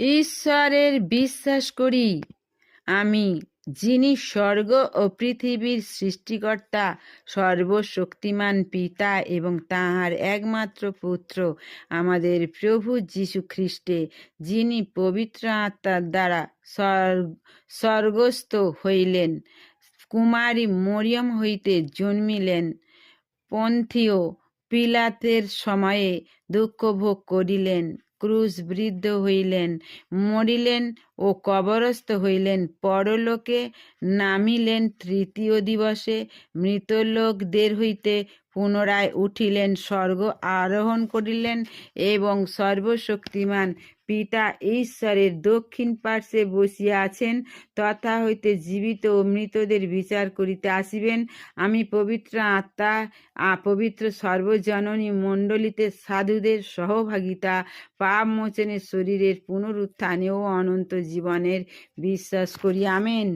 ঈশ্বরের বিশ্বাস করি। আমি, যিনি স্বর্গ ও পৃথিবীর সৃষ্টিকর্তা, সর্বশক্তিমান পিতা এবং তাহার একমাত্র পুত্র, আমাদের প্রভু যীশু খ্রিস্টে যিনি পবিত্র আত্মার দ্বারা স্বর্গস্থ হইলেন, কুমারী মরিয়ম হইতে জন্মিলেন, পন্থীয় পিলাতের সময়ে দুঃখ ভোগ করিলেন। ক্রুশ বৃদ্ধ হইলেন মরিলেন ও কবরস্থ হইলেন। পরলোকে নামিলেন তৃতীয় দিবসে। মৃতলোকদের হইতে পুনরায় উঠিলেন, স্বর্গ আরোহণ করিলেন এবং সর্বশক্তিমান পিতা ঈশ্বরের দক্ষিণ পার্শ্বে বসিয়া আছেন, তথা হইতে জীবিত ও মৃতদের বিচার করিতে আসিবেন। আমি পবিত্র আত্মা পবিত্র সর্বজননী মণ্ডলীতে সাধুদের সহভাগিতা, পাপ মোচনের শরীরের পুনরুত্থানে ও অনন্ত জীবনের বিশ্বাস করি। আমেন।